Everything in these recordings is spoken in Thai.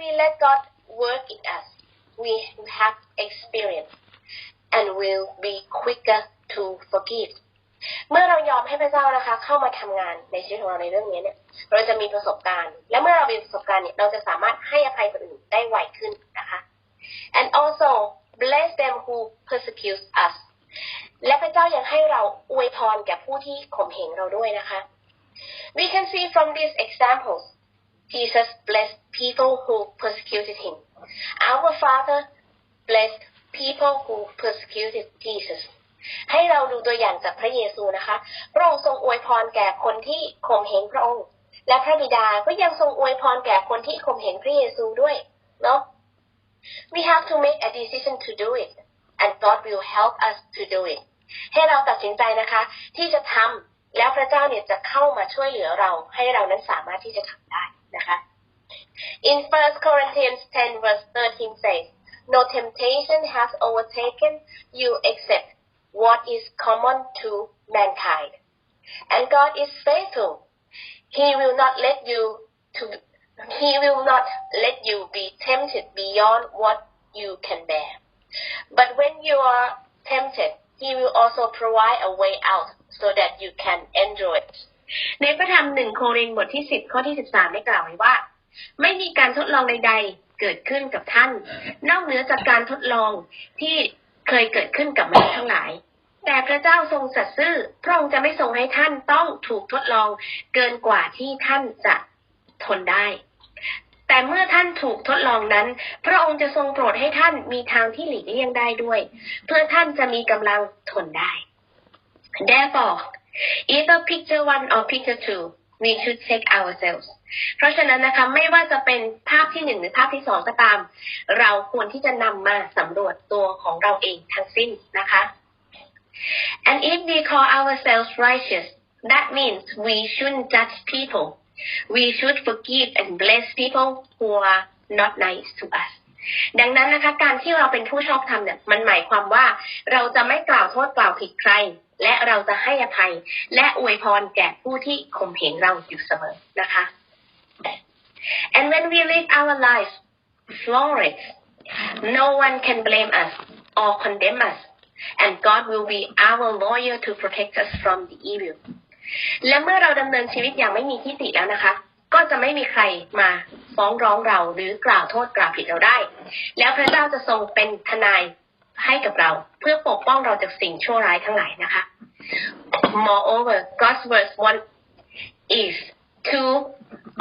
we let God work in us, we have experience and will be quicker to forgive. เมื่อเรายอมให้พระเจ้านะคะ เข้ามาทำงานในชีวิตของเราในเรื่องนี้เนี่ย เราจะมีประสบการณ์ และเมื่อเรามีประสบการณ์เนี่ย เราจะสามารถให้อภัยคนอื่นได้ไวขึ้นนะคะ and also bless them who persecute us และพระเจ้ายังให้เราอวยพรแก่ผู้ที่ข่มเหงเราด้วยนะคะ we can see from these examples Jesus blessed people who persecuted him our Father blessed people who persecuted Jesus ให้เราดูตัวอย่างจากพระเยซูนะคะ พระองค์ทรงอวยพรแก่คนที่ข่มเหงพระองค์ และพระบิดาก็ยังทรงอวยพรแก่คนที่ข่มเหงพระเยซูด้วย เนาะ we have to make a decision to do it and God will help us to do it ให้เราตัดสินใจนะคะ ที่จะทำแล้วพระเจ้าเนี่ยจะเข้ามาช่วยเหลือเรา ให้เรานั้นสามารถที่จะทำได้ นะคะ in 1 Corinthians 10 verse 13 says no temptation has overtaken you except what is common to mankind and God is faithful he will not let you to he will not let you be tempted beyond what you can bear but when you are tempted he will also provide a way out so that you can endure it ในพระธรรมหนึ่งโครินธ์บทที่สิบข้อที่สิบสามได้กล่าวไว้ว่า ไม่มีการทดลองใด ๆ เกิดขึ้นกับท่าน นอกเหนือจากการทดลองที่เคยเกิดขึ้นกับมนุษย์ทั้งหลาย แต่พระเจ้าทรงสัตย์ซื่อพระองค์จะไม่ทรงให้ท่านต้องถูกทดลองเกินกว่าที่ท่านจะทนได้ แต่เมื่อท่านถูกทดลองนั้น พระองค์จะทรงโปรดให้ท่านมีทางที่หลีกเลี่ยงได้ด้วย เพื่อท่านจะมีกำลังทนได้ Therefore either picture one or picture two we should check ourselves เพราะฉะนั้นนะคะไม่ว่าจะเป็นภาพที่หนึ่งหรือภาพที่สองก็ตาม เราควรที่จะนำมาสำรวจตัวของเราเองทั้งสิ้นนะคะ and if we call ourselves righteous that means we shouldn't judge people we should forgive and bless people who are not nice to us ดังนั้นนะคะการที่เราเป็นผู้ชอบธรรมเนี่ยมันหมายความว่าเราจะไม่กล่าวโทษกล่าวผิดใคร และเราจะให้อภัย และอวยพรแก่ผู้ที่ข่มเหงเราอยู่เสมอนะคะ and when we live our life flawless no one can blame us or condemn us and God will be our lawyer to protect us from the evil และเมื่อเราดำเนินชีวิตอย่างไม่มีที่ติแล้วนะคะ ก็จะไม่มีใครมาฟ้องร้องเราหรือกล่าวโทษกล่าวผิดเราได้ แล้วพระเจ้าจะทรงเป็นทนาย ให้กับเรา เพื่อปกป้องเราจากสิ่งชั่วร้ายทั้งหลายนะคะ Moreover God's verse one is to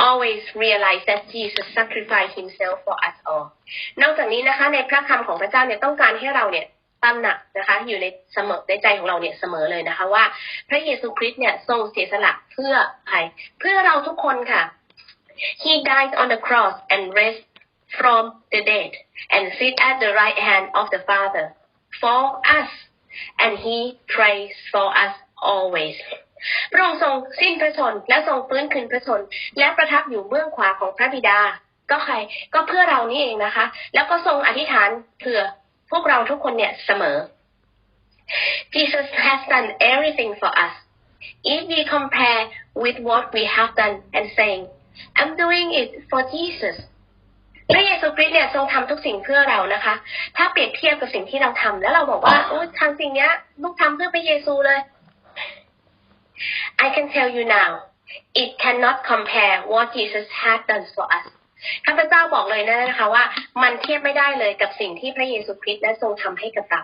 always realize that Jesus sacrificed himself for us all นอกจากนี้นะคะ ในพระคำของพระเจ้าเนี่ยต้องการให้เราเนี่ยตระหนักนะคะ อยู่ในเสมอในใจของเราเนี่ยเสมอเลยนะคะ ว่าพระเยซูคริสต์เนี่ยทรงเสียสละเพื่อใครเพื่อเราทุกคนค่ะ He died on the cross and raised from the dead and sit at the right hand of the Father for us and He prays for us always พระองค์ทรงสิ้นพระชนและทรงฟื้นคืนพระชนและประทับอยู่เบื้องขวาของพระบิดา ก็ใครก็เพื่อเรานี่เองนะคะ แล้วก็ทรงอธิษฐานเผื่อพวกเราทุกคนเนี่ยเสมอ Jesus has done everything for us if we compare with what we have done and saying I'm doing it for Jesus พระเยซูคริสต์เนี่ยทรงทำทุกสิ่งเพื่อเรานะคะ ถ้าเปรียบเทียบกับสิ่งที่เราทำแล้วเราบอกว่าโอ้ทำสิ่งเนี้ยลูกทำเพื่อพระเยซูเลย I can tell you now it cannot compare what Jesus has done for us ข้าพเจ้าบอกเลยนะคะว่า มันเทียบไม่ได้เลยกับสิ่งที่พระเยซูคริสต์นั้นทรงทำให้กับเรา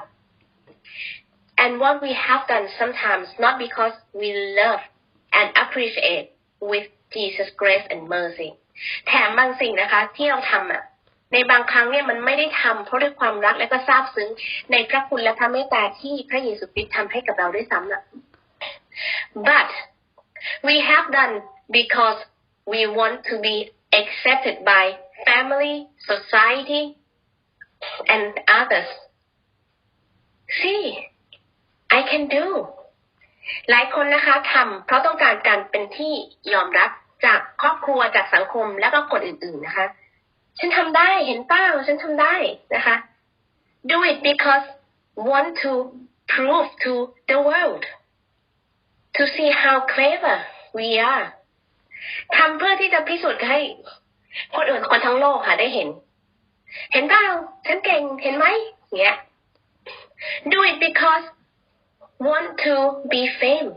and what we have done sometimes not because we love and appreciate with Jesus grace and mercy แถมบางสิ่งนะคะ ที่เราทำอะ ในบางครั้งเนี่ยมันไม่ได้ทำเพราะด้วยความรักและก็ซาบซึ้งในพระคุณและพระเมตตาที่พระเยซูคริสต์ทำให้กับเราด้วยซ้ำน่ะ but we have done because we want to be accepted by family, society, and others. See, I can do. หลายคนนะคะทำเพราะต้องการการเป็นที่ยอมรับ จากครอบครัวจากสังคมแล้วก็คนอื่น ๆนะคะ ฉันทำได้เห็นเป้าฉันทำได้นะคะ do it because want to prove to the world to see how clever we are ทำเพื่อที่จะพิสูจน์ให้ คนอื่นคนทั้งโลกค่ะได้เห็น เห็นเปล่าฉันเก่งเห็นไหมเงี้ย do it because want to be fame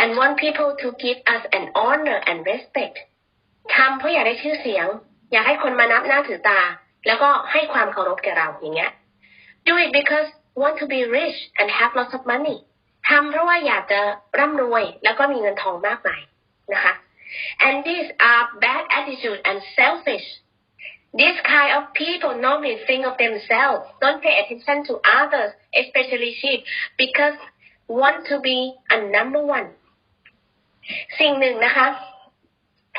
and want people to give us an honor and respect ทำเพราะอยากได้ชื่อเสียง อยากให้คนมานับหน้าถือตา แล้วก็ให้ความเคารพแก่เราอย่างเงี้ย do it because want to be rich and have lots of money ทำเพราะว่าอยากจะร่ำรวยแล้วก็มีเงินทองมากมายนะคะ and these are bad attitude and selfish this kind of people normally think of themselves don't pay attention to others especially sheep because want to be a number one สิ่งหนึ่งนะคะ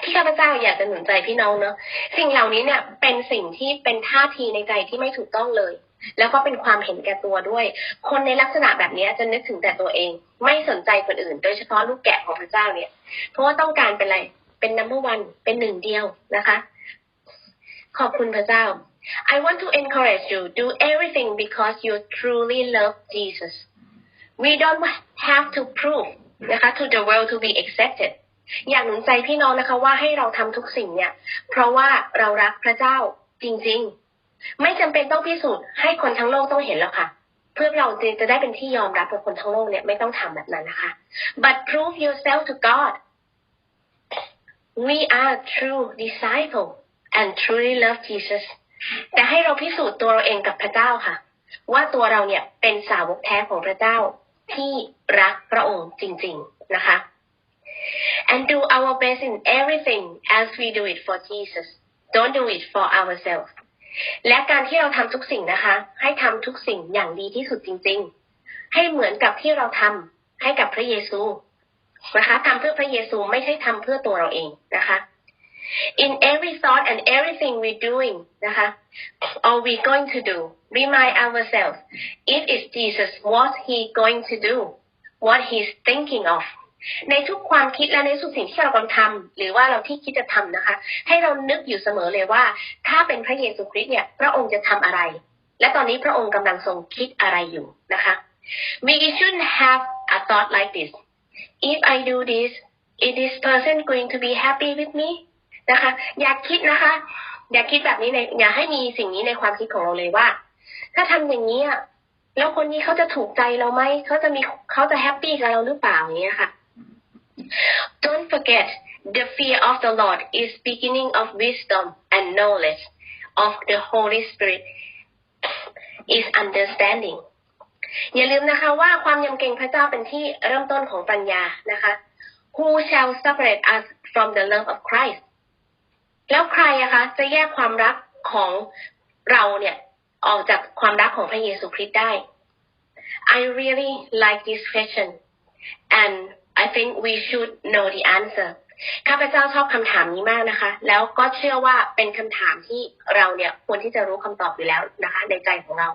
ที่ข้าพเจ้าอยากจะหนุนใจพี่น้องเนาะสิ่งเหล่านี้เนี่ย เป็นสิ่งที่เป็นท่าทีในใจที่ไม่ถูกต้องเลย แล้วก็เป็นความเห็นแก่ตัวด้วย คนในลักษณะแบบนี้จะนึกถึงแต่ตัวเอง ไม่สนใจคนอื่น โดยเฉพาะลูกแกะของพระเจ้าเนี่ย เพราะว่าต้องการเป็นอะไรเป็น number one เป็นหนึ่งเดียวนะคะ ขอบคุณพระเจ้า I want to encourage you do everything because you truly love Jesus we don't have to prove นะคะ to the world to be accepted อยากหนุนใจพี่น้องนะคะว่าให้เราทำทุกสิ่งเนี่ย เพราะว่าเรารักพระเจ้าจริง ๆ ไม่จำเป็นต้องพิสูจน์ให้คนทั้งโลกต้องเห็นแล้วค่ะ เพื่อเราจะได้เป็นที่ยอมรับกับคนทั้งโลกเนี่ยไม่ต้องทำแบบนั้นนะคะ but prove yourself to God we are true disciple and truly love Jesus แต่ให้เราพิสูจน์ตัวเราเองกับพระเจ้าค่ะ ว่าตัวเราเนี่ยเป็นสาวกแท้ของพระเจ้า ที่รักพระองค์จริง ๆ นะคะ and do our best in everything as we do it for Jesus don't do it for ourselves และการที่เราทำทุกสิ่งนะคะ ให้ทำทุกสิ่งอย่างดีที่สุดจริง ๆ ให้เหมือนกับที่เราทำให้กับพระเยซูนะคะทำเพื่อพระเยซูไม่ใช่ทำเพื่อตัวเราเองนะคะ in every thought and everything we doing นะคะ or we going to do remind ourselves if it's Jesus what he going to do what he's thinking of ในทุกความคิดและในทุกสิ่งที่เรากำลังทำหรือว่าเราที่คิดจะทำนะคะ ให้เรานึกอยู่เสมอเลยว่า ถ้าเป็นพระเยซูคริสต์เนี่ย พระองค์จะทำอะไร และตอนนี้พระองค์กำลังทรงคิดอะไรอยู่นะคะ we shouldn't have a thought like this if I do this is this person going to be happy with me นะคะ อย่าคิดนะคะ อย่าคิดแบบนี้ในอย่าให้มีสิ่งนี้ในความคิดของเราเลยว่า ถ้าทำอย่างนี้อะแล้วคนนี้เขาจะถูกใจเราไหมเขาจะมีเขาจะแฮปปี้กับเราหรือเปล่าอย่างเงี้ยค่ะ Don't forget the fear of the Lord is beginning of wisdom and knowledge of the Holy Spirit is understanding อย่าลืมนะคะว่าความยำเกรงพระเจ้าเป็นที่เริ่มต้นของปัญญานะคะ Who shall separate us from the love of Christ แล้วใครอะคะจะแยกความรักของเราเนี่ยออกจากความรักของพระเยซูคริสต์ได้ I really like this question and I think we should know the answer ข้าพเจ้าชอบคำถามนี้มากนะคะ แล้วก็เชื่อว่าเป็นคำถามที่เราเนี่ยควรที่จะรู้คำตอบอยู่แล้วนะคะ ในใจของเรา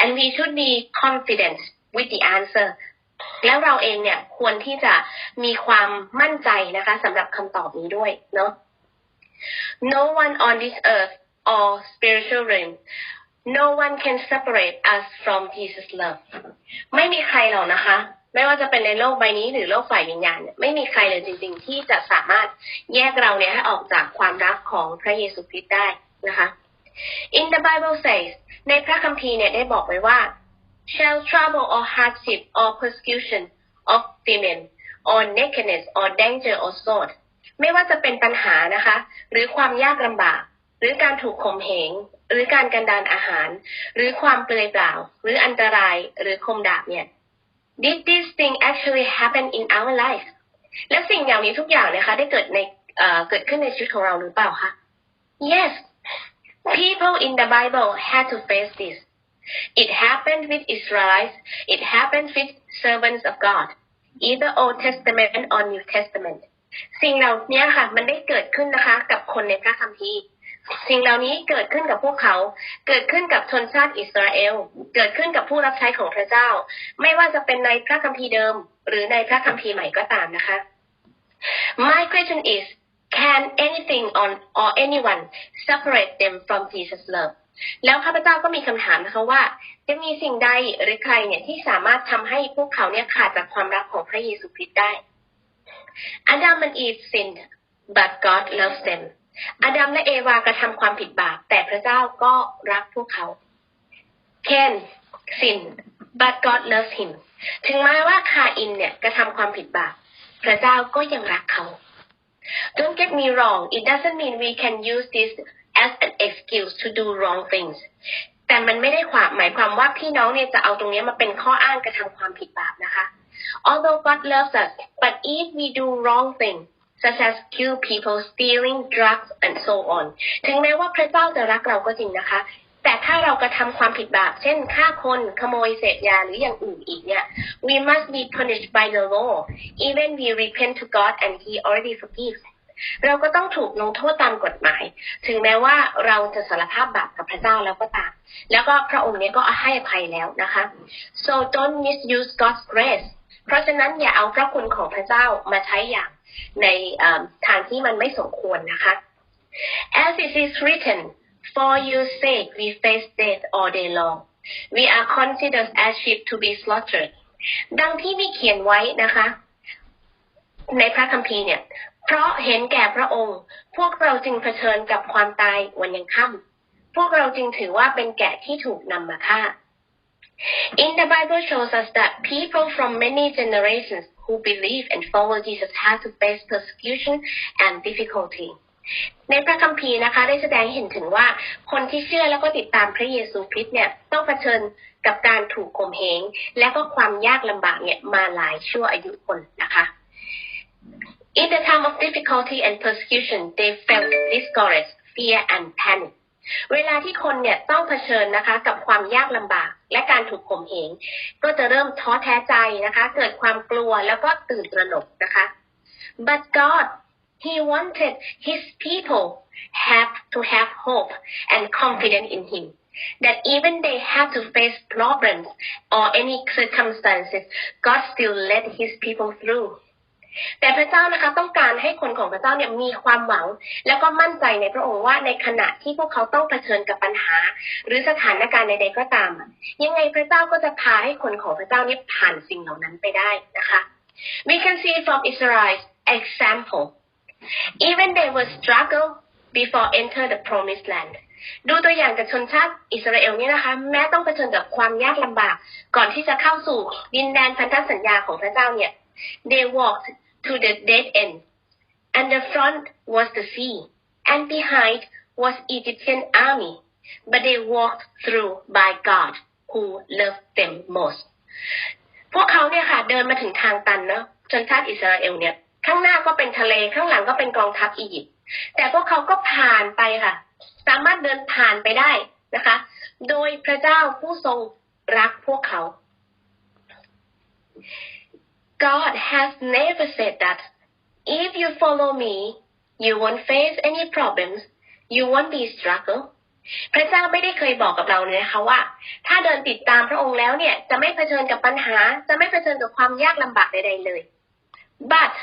and we should be confident with the answer แล้วเราเองเนี่ยควรที่จะมีความมั่นใจนะคะสำหรับคำตอบนี้ด้วยเนาะ no one on this earth or spiritual realm no one can separate us from Jesus love ไม่มีใครหรอกนะคะ ไม่ว่าจะเป็นในโลกใบนี้หรือโลกฝ่ายวิญญาณเนี่ยไม่มีใครเลยจริงๆ ที่จะสามารถแยกเราเนี่ยให้ออกจากความรักของพระเยซูคริสต์ได้นะคะ In the Bible says ในพระคัมภีร์เนี่ยได้บอกไว้ว่า shall trouble or hardship or persecution or famine or nakedness or danger or sword ไม่ว่าจะเป็นปัญหานะคะ หรือความยากลำบาก หรือการถูกข่มเหง หรือการกันดานอาหาร หรือความเปลือยเปล่า หรืออันตรายหรือคมดาบเนี่ย did this thing actually happen in our life และสิ่งอย่างนี้ทุกอย่างนะคะ ได้เกิดในเกิดขึ้นในชีวิตของเราหรือเปล่าคะ yes people in the Bible had to face this it happened with Israelites it happened with servants of God either Old Testament or New Testament สิ่งเหล่านี้ค่ะ มันได้เกิดขึ้นนะคะ กับคนในพระคัมภีร์สิ่งเหล่านี้เกิดขึ้นกับพวกเขา เกิดขึ้นกับชนชาติอิสราเอล เกิดขึ้นกับผู้รับใช้ของพระเจ้า ไม่ว่าจะเป็นในพระคัมภีร์เดิม หรือในพระคัมภีร์ใหม่ก็ตามนะคะ My question is can anything on or anyone separate them from Jesus love แล้วข้าพเจ้าก็มีคำถามนะคะว่า จะมีสิ่งใดหรือใครเนี่ยที่สามารถทำให้พวกเขาเนี่ยขาดจากความรักของพระเยซูคริสต์ได้ Adam and Eve sinned but God loves them อาดัมและเอวากระทำความผิดบาป แต่พระเจ้าก็รักพวกเขา Ken sin but God loves him ถึงแม้ว่าคาอินเนี่ยกระทำความผิดบาป พระเจ้าก็ยังรักเขา Don't get me wrong it doesn't mean we can use this as an excuse to do wrong things แต่มันไม่ได้ความหมายความว่าพี่น้องเนี่ยจะเอาตรงนี้มาเป็นข้ออ้างกระทำความผิดบาปนะคะ Although God loves us but if we do wrong things such as kill people stealing drugs and so on ถึงแม้ว่าพระเจ้าจะรักเราก็จริงนะคะ แต่ถ้าเรากระทำความผิดบาป เช่นฆ่าคน ขโมยเสพยาหรืออย่างอื่นอีกเนี่ย we must be punished by the law even we repent to God and He already forgives เราก็ต้องถูกลงโทษตามกฎหมาย ถึงแม้ว่าเราจะสารภาพบาปกับพระเจ้าแล้วก็ตาม แล้วก็พระองค์เนี้ก็ให้อภัยแล้วนะคะ so don't misuse God's grace เพราะฉะนั้นอย่าเอาพระคุณของพระเจ้ามาใช้อย่างในทางที่มันไม่สมควรนะคะ as it is written for your sake we face death all day long we are considered as sheep to be slaughtered ดังที่มีเขียนไว้นะคะ ในพระคัมภีร์เนี่ย เพราะเห็นแก่พระองค์ พวกเราจึงเผชิญกับความตายวันยังค่ำพวกเราจึงถือว่าเป็นแกะที่ถูกนำมาฆ่า In the Bible shows us that people from many generations who believe and follow Jesus had to face persecution and difficulty ในพระคัมภีร์นะคะได้แสดงเห็นถึงว่าคนที่เชื่อแล้วก็ติดตามพระเยซูคริสต์เนี่ยต้องเผชิญกับการถูกข่มเหงและก็ความยากลำบากเนี่ยมาหลายชั่วอายุคนนะคะ In the time of difficulty and persecution, they felt discouraged, fear and panic. เวลาที่คนเนี่ยต้องเผชิญนะคะ กับความยากลำบากและการถูกข่มเหงก็จะเริ่มท้อแท้ใจนะคะ เกิดความกลัวแล้วก็ตื่นตระหนกนะคะ but God He wanted His people have to have hope and confidence in Him that even they had to face problems or any circumstances God still led His people through แต่พระเจ้านะคะต้องการให้คนของพระเจ้าเนี่ยมีความหวัง แล้วก็มั่นใจในพระองค์ว่าในขณะที่พวกเขาต้องเผชิญกับปัญหา หรือสถานการณ์ใดๆก็ตาม ยังไงพระเจ้าก็จะพาให้คนของพระเจ้าเนี่ยผ่านสิ่งเหล่านั้นไปได้นะคะ We can see from Israel's example even they were struggle before enter the promised land ดูตัวอย่างจากชนชาติอิสราเอลเนี่ยนะคะ แม้ต้องเผชิญกับความยากลำบาก ก่อนที่จะเข้าสู่ดินแดนพันธสัญญาของพระเจ้าเนี่ย they walked to the dead end, and the front was the sea, and behind was Egyptian army, but they walked through by God who loved them most. พวกเขาเนี่ยค่ะเดินมาถึงทางตันเนาะชนชาติอิสราเอลเนี่ยข้างหน้าก็เป็นทะเลข้างหลังก็เป็นกองทัพอียิปต์แต่พวกเขาก็ผ่านไปค่ะ สามารถเดินผ่านไปได้นะคะ โดยพระเจ้าผู้ทรงรักพวกเขา God has never said that if you follow me, you won't face any problems, you won't be struggle. พระเจ้าไม่ได้เคยบอกกับเราเลยนะคะว่า ถ้าเดินติดตามพระองค์แล้วเนี่ยจะไม่เผชิญกับปัญหา จะไม่เผชิญกับความยากลำบากใดๆเลย but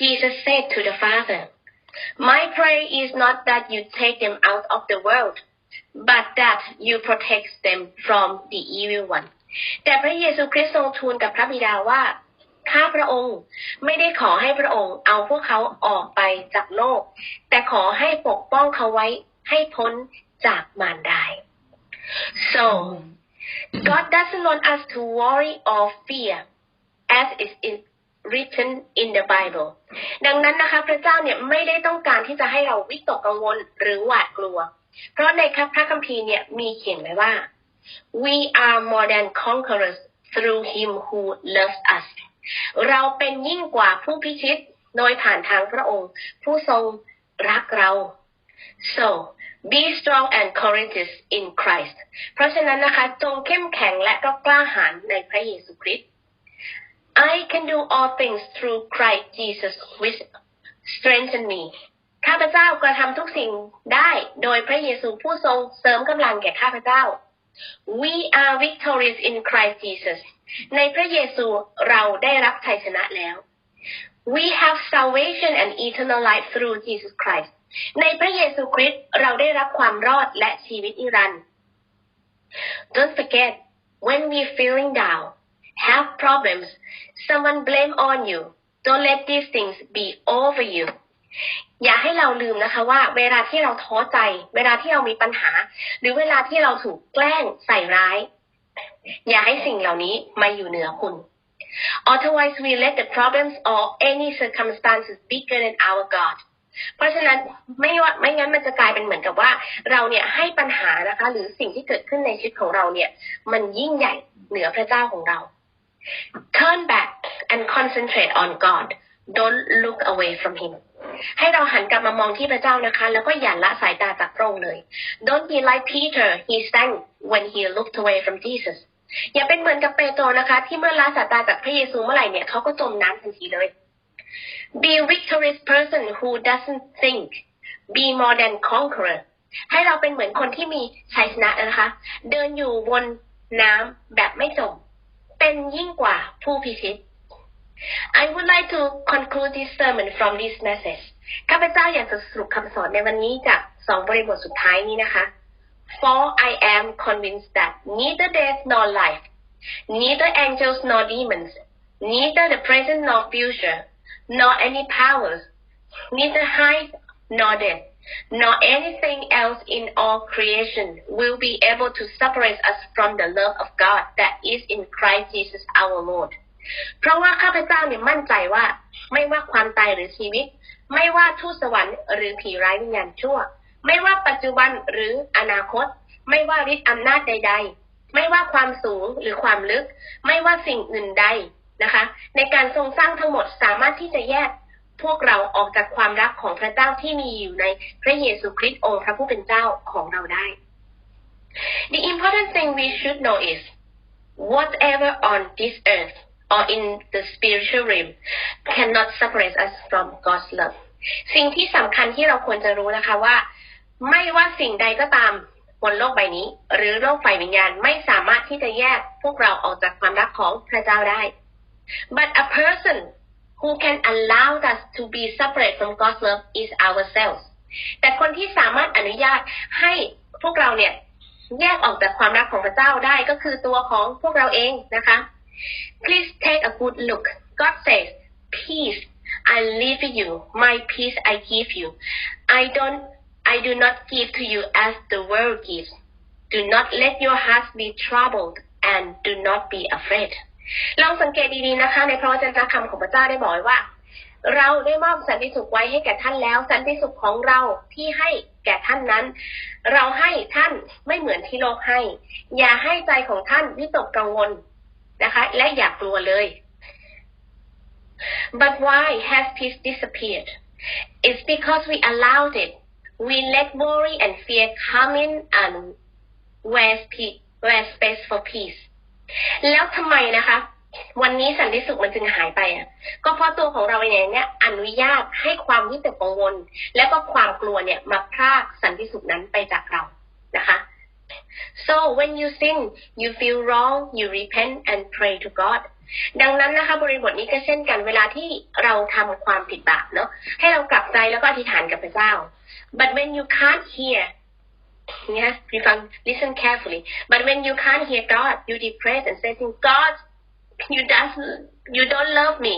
Jesus said to the Father my prayer is not that you take them out of the world but that you protect them from the evil one แต่พระเยซูคริสต์ทรงทูลกับพระบิดาว่า ข้าพระองค์ไม่ได้ขอให้พระองค์เอาพวกเขาออกไปจากโลก แต่ขอให้ปกป้องเขาไว้ให้พ้นจากมารดา so God doesn't want us to worry or fear as is written in the Bible ดังนั้นนะคะพระเจ้าเนี่ยไม่ได้ต้องการที่จะให้เราวิตกกังวลหรือหวาดกลัว เพราะในพระคัมภีร์เนี่ยมีเขียนไว้ว่า we are more than conquerors through him who loves us เราเป็นยิ่งกว่าผู้พิชิตโดยผ่านทางพระองค์ ผู้ทรงรักเรา so be strong and courageous in Christ เพราะฉะนั้นนะคะ จงเข้มแข็งและก็กล้าหาญในพระเยซูคริสต์ I can do all things through Christ Jesus which strengthen me ข้าพเจ้ากระทำทุกสิ่งได้โดยพระเยซูผู้ทรงเสริมกำลังแก่ข้าพเจ้า We are victorious in Christ Jesus ในพระเยซูเราได้รับชัยชนะแล้ว we have salvation and eternal life through Jesus Christ ในพระเยซูคริสต์เราได้รับความรอดและชีวิตนิรันดร์ don't forget when we feeling down have problems someone blame on you don't let these things be over you อย่าให้เราลืมนะคะว่าเวลาที่เราท้อใจ เวลาที่เรามีปัญหา หรือเวลาที่เราถูกแกล้งใส่ร้าย อย่าให้สิ่งเหล่านี้มาอยู่เหนือคุณ otherwise we let the problems or any circumstances bigger than our God เพราะฉะนั้นไม่ว่าไม่งั้นมันจะกลายเป็นเหมือนกับว่า เราเนี่ยให้ปัญหานะคะ หรือสิ่งที่เกิดขึ้นในชีวิตของเราเนี่ย มันยิ่งใหญ่เหนือพระเจ้าของเรา turn back and concentrate on God don't look away from him ให้เราหันกลับมามองที่พระเจ้านะคะ แล้วก็อย่าละสายตาจากพระองค์เลย don't be like Peter he sank when he looked away from Jesus อย่าเป็นเหมือนกับเปโตรนะคะ ที่เมื่อละสายตาจากพระเยซูเมื่อไหร่เนี่ยเขาก็จมน้ำทันทีเลย be victorious person who doesn't think be more than conqueror ให้เราเป็นเหมือนคนที่มีชัยชนะนะคะ เดินอยู่บนน้ำแบบไม่จม เป็นยิ่งกว่าผู้พิชิต I would like to conclude this sermon from this message ข้าพเจ้าอยากจะสรุปคำสอนในวันนี้จากสองบริบทสุดท้ายนี้นะคะ For I am convinced that neither death nor life, neither angels nor demons, neither the present nor future, nor any powers, neither height nor depth, nor anything else in all creation will be able to separate us from the love of God that is in Christ Jesus our Lord. เพราะว่าข้าพเจ้าเนี่ยมั่นใจว่า ไม่ว่าความตายหรือชีวิต ไม่ว่าทูตสวรรค์หรือผีร้ายวิญญาณชั่ว ไม่ว่าปัจจุบันหรืออนาคต ไม่ว่าฤทธิ์อำนาจใด ๆ ไม่ว่าความสูงหรือความลึก ไม่ว่าสิ่งอื่นใดนะคะ ในการทรงสร้างทั้งหมดสามารถที่จะแยกพวกเราออกจากความรักของพระเจ้าที่มีอยู่ในพระเยซูคริสต์องค์พระผู้เป็นเจ้าของเราได้ The important thing we should know is whatever on this earth or in the spiritual realm cannot separate us from God's love สิ่งที่สำคัญที่เราควรจะรู้นะคะว่า ไม่ว่าสิ่งใดก็ตามบนโลกใบนี้ หรือโลกฝ่ายวิญญาณไม่สามารถที่จะแยกพวกเราออกจากความรักของพระเจ้าได้ but a person who can allow us to be separate from God's love is ourselves แต่คนที่สามารถอนุญาตให้พวกเราเนี่ยแยกออกจากความรักของพระเจ้าได้ก็คือตัวของพวกเราเองนะคะ Please take a good look. God says, Peace I leave you, my peace I give you. I don't I do not give to you as the world gives. Do not let your hearts be troubled and do not be afraid. ลองสังเกตดีๆนะคะ ในพระวจนะคำของพระเจ้าได้บอกว่า เราได้มอบสันติสุขไว้ให้แก่ท่านแล้ว สันติสุขของเราที่ให้แก่ท่านนั้น เราให้ท่านไม่เหมือนที่โลกให้ อย่าให้ใจของท่านวิตกกังวล นะคะ และอย่ากลัวเลย but why has peace disappeared it's because we allowed it we let worry and fear come in and where where space for peace แล้วทำไมนะคะ วันนี้สันติสุขมันจึงหายไปอะ ก็เพราะตัวของเราเองเนี่ยอนุญาตให้ความวิตกกังวล และก็ความกลัวเนี่ยมาพรากสันติสุขนั้นไปจากเรานะคะ so when you sin you feel wrong you repent and pray to God ดังนั้นนะคะบริบทนี้ก็เช่นกันเวลาที่เราทำความผิดบาปเนาะให้เรากลับใจแล้วก็อธิษฐานกับพระเจ้า but when you can't hear เนี่ยฟัง listen carefully but when you can't hear God you depress and say God you does you don't love me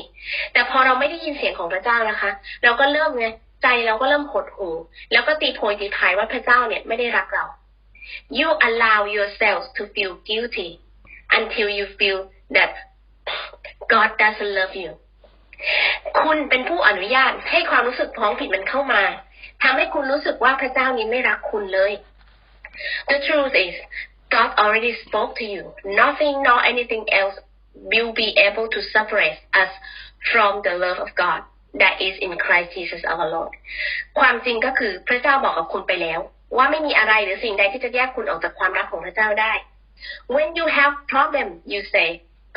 แต่พอเราไม่ได้ยินเสียงของพระเจ้านะคะ เราก็เริ่มไงใจเราก็เริ่มหดหู่แล้วก็ตีโพยตีพายว่าพระเจ้าเนี่ยไม่ได้รักเรา you allow yourself to feel guilty until you feel that God doesn't love you คุณเป็นผู้อนุญาตให้ความรู้สึกพ้องผิดมันเข้ามาทำให้คุณรู้สึกว่าพระเจ้านี้ไม่รักคุณเลย The truth is God already spoke to you nothing nor anything else will be able to separate us from the love of God that is in Christ Jesus our Lord ความจริงก็คือพระเจ้าบอกกับคุณไปแล้ว ว่าไม่มีอะไรหรือสิ่งใดที่จะแยกคุณออกจากความรักของพระเจ้าได้ When you have problem you say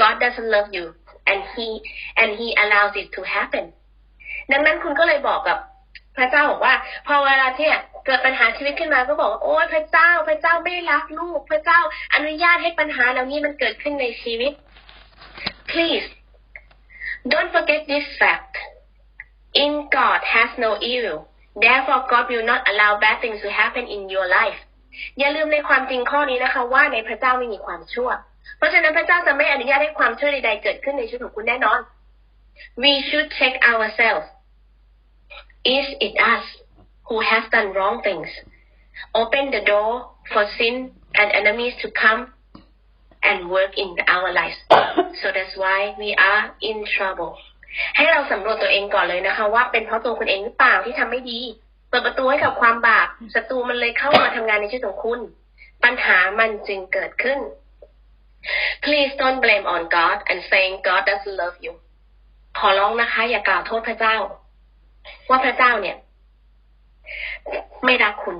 God doesn't love you and he and he allows it to happen ดังนั้นคุณก็เลยบอกกับพระเจ้าบอกว่า พอเวลาที่เกิดปัญหาชีวิตขึ้นมาก็บอกว่าโอ้ยพระเจ้า พระเจ้าไม่รักลูก พระเจ้าอนุญาตให้ปัญหาเหล่านี้มันเกิดขึ้นในชีวิต please don't forget this fact in God has no evil therefore God will not allow bad things to happen in your life อย่าลืมในความจริงข้อนี้นะคะ ว่าในพระเจ้าไม่มีความชั่ว เพราะฉะนั้นพระเจ้าจะไม่อนุญาตให้ความชั่วใดๆเกิดขึ้นในชีวิตของคุณแน่นอน we should check ourselves is it us who has done wrong things open the door for sin and enemies to come and work in our lives so that's why we are in trouble ให้เราสำรวจตัวเองก่อนเลยนะคะ ว่าเป็นเพราะตัวคุณเองหรือเปล่าที่ทำไม่ดีเปิดประตูให้กับความบาปศัตรูมันเลยเข้ามาทำงานในชีวิตของคุณ ปัญหามันจึงเกิดขึ้น Please don't blame on God and saying God doesn't love you ขอร้องนะคะ อย่ากล่าวโทษพระเจ้า ว่าพระเจ้าเนี่ย ไม่รักคุณ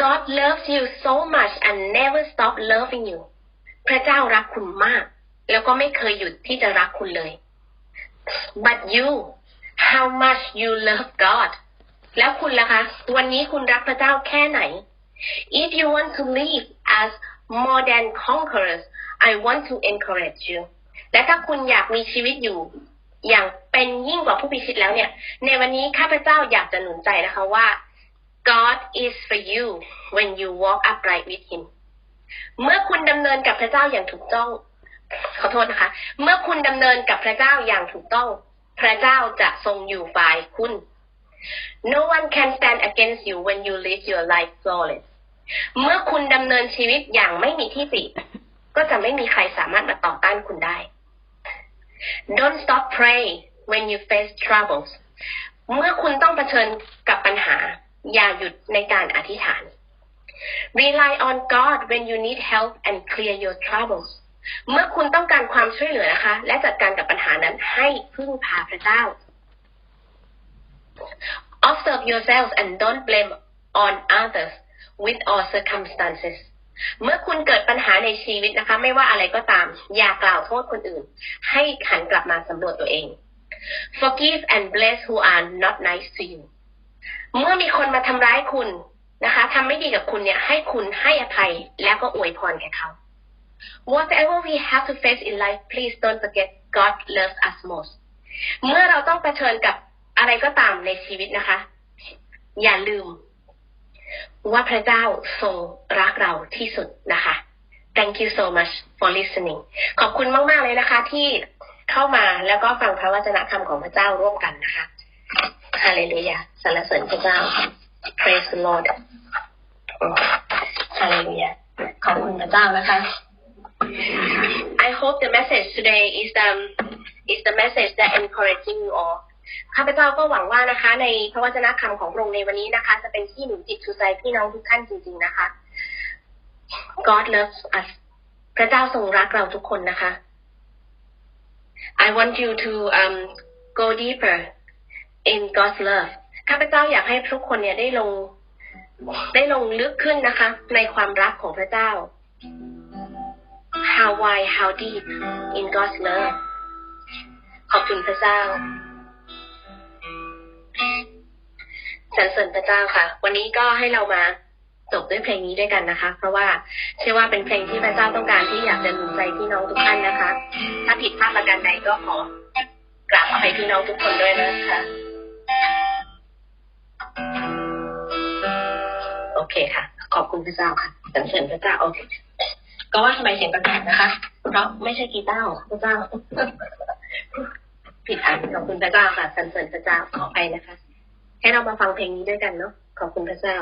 God loves you so much and never stop loving you พระเจ้ารักคุณมาก แล้วก็ไม่เคยหยุดที่จะรักคุณเลย but you how much you love God แล้วคุณล่ะคะ วันนี้คุณรักพระเจ้าแค่ไหน if you want to live as more than conquerors I want to encourage you และถ้าคุณอยากมีชีวิตอยู่ อย่างเป็นยิ่งกว่าผู้พิชิตแล้วเนี่ย ในวันนี้ข้าพเจ้าอยากจะหนุนใจนะคะว่า God is for you when you walk upright with Him เมื่อคุณดำเนินกับพระเจ้าอย่างถูกต้อง ขอโทษนะคะ เมื่อคุณดำเนินกับพระเจ้าอย่างถูกต้อง พระเจ้าจะทรงอยู่ฝ่ายคุณ No one can stand against you when you live your life flawless เมื่อคุณดำเนินชีวิตอย่างไม่มีที่ติก็จะไม่มีใครสามารถมาต่อต้านคุณได้ Don't stop praying when you face troubles เมื่อคุณต้องเผชิญกับปัญหา อย่าหยุดในการอธิษฐาน Rely on God when you need help and clear your troubles เมื่อคุณต้องการความช่วยเหลือนะคะ และจัดการกับปัญหานั้นให้พึ่งพาพระเจ้า Observe yourself and don't blame on others with all circumstances เมื่อคุณเกิดปัญหาในชีวิตนะคะ ไม่ว่าอะไรก็ตาม อย่ากล่าวโทษคนอื่น ให้หันกลับมาสำรวจตัวเอง Forgive and bless who are not nice to you เมื่อมีคนมาทำร้ายคุณนะคะทำไม่ดีกับคุณเนี่ย ให้คุณให้อภัยแล้วก็อวยพรแก่เขา Whatever we have to face in life please don't forget God loves us most เมื่อเราต้องเผชิญกับอะไรก็ตามในชีวิตนะคะ อย่าลืม ว่าพระเจ้าทรงรักเราที่สุดนะคะ Thank you so much for listening ขอบคุณมาก ๆ เลยนะคะ ที่เข้ามาแล้วก็ฟังพระวจนะคำของพระเจ้าร่วมกันนะคะฮาเลลูยาสรรเสริญพระเจ้า Praise the Lord ฮาเลลูยาขอบคุณพระเจ้านะคะ hope the message today is the is the message that encouraging you all ข้าพเจ้าก็หวังว่านะคะในพระวจนะคำของพระองค์ในวันนี้นะคะ จะเป็นที่หนุนจิตชูใจพี่น้องทุกท่านจริง ๆนะคะ God loves us พระเจ้าทรงรักเราทุกคนนะคะ I want you to um, go deeper in God's love ข้าพเจ้าอยากให้ทุกคนเนี่ยได้ลงได้ลงลึกขึ้นนะคะ ในความรักของพระเจ้า How wide how deep in God's love ขอบคุณพระเจ้าสรรเสริญพระเจ้าค่ะ วันนี้ก็ให้เรามาจบด้วยเพลงนี้ด้วยกันนะคะ เพราะว่าเชื่อว่าเป็นเพลงที่พระเจ้าต้องการที่อยากจะหนุนใจพี่น้องทุกท่านนะคะ ถ้าผิดพลาดประการใดก็ขอกราบอภัยพี่น้องทุกคนด้วยนะคะโอเคค่ะ ขอบคุณพระเจ้าค่ะสรรเสริญพระเจ้าโอเค ก็ว่าทำไมเสียงประกาศนะคะ เพราะไม่ใช่กีตาร์พระเจ้า ผิดอันขอบคุณพระเจ้าค่ะสรรเสริญพระเจ้าขอไปนะคะ ให้เรามาฟังเพลงนี้ด้วยกันเนาะขอบคุณพระเจ้า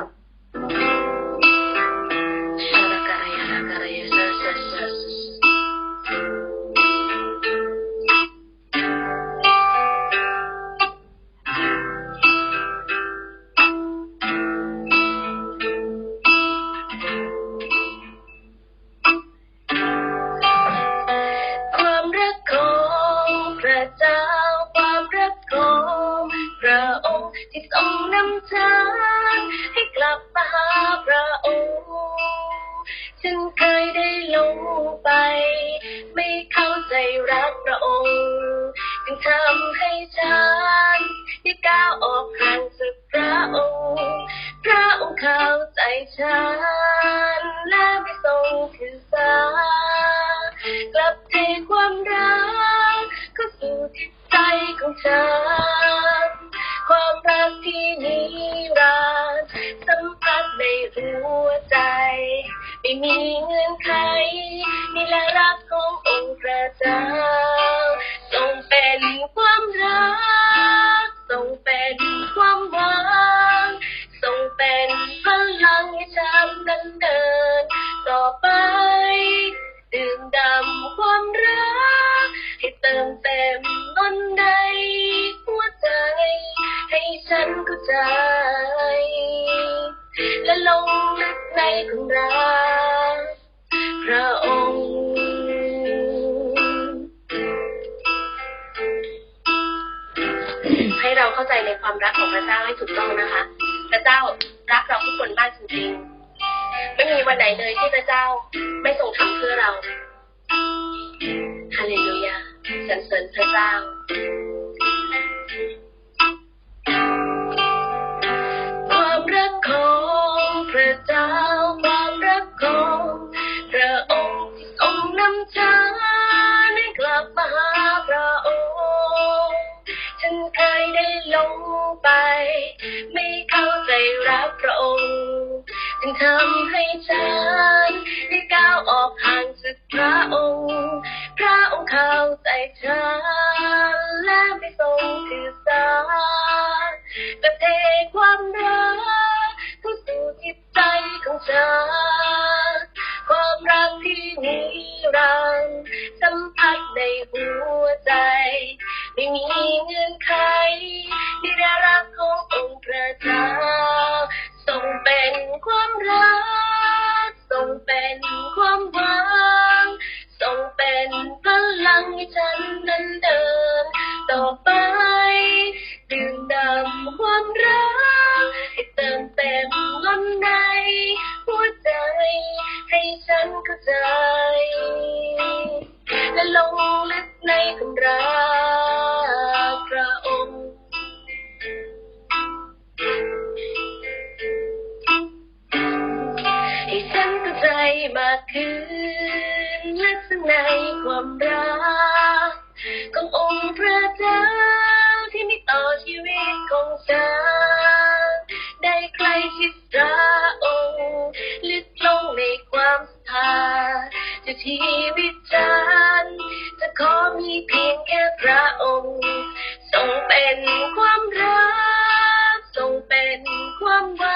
ใจรักพระองค์จึงทำให้ฉันได้ก้าวออกห่างจากพระองค์ พระองค์เข้าใจฉัน ลึกในควาพระองค์ ให้เราเข้าใจในความรักของพระเจ้าให้ถูกต้องนะคะ พระเจ้ารักเราทุกคนมากจริงๆ ไม่มีวันไหนเลยที่พระเจ้าไม่ทรงทำเพื่อเราฮาเลลูยาสรรเสริญพระเจ้า พระองค์จึงทำให้ฉันได้ก้าวออกห่างจากพระ มากขึ้นลึกซึ้งในความรักขององค์พระเจ้าที่มีต่อชีวิตของฉันได้ใกล้ชิดพระองค์ลึกลงในความศรัทธาจะชีวิตฉันจะขอมีเพียงแค่พระองค์ทรงเป็นความรักทรงเป็นความหวัง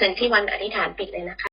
เชินที่วันอธิษฐานปิดเลยนะคะ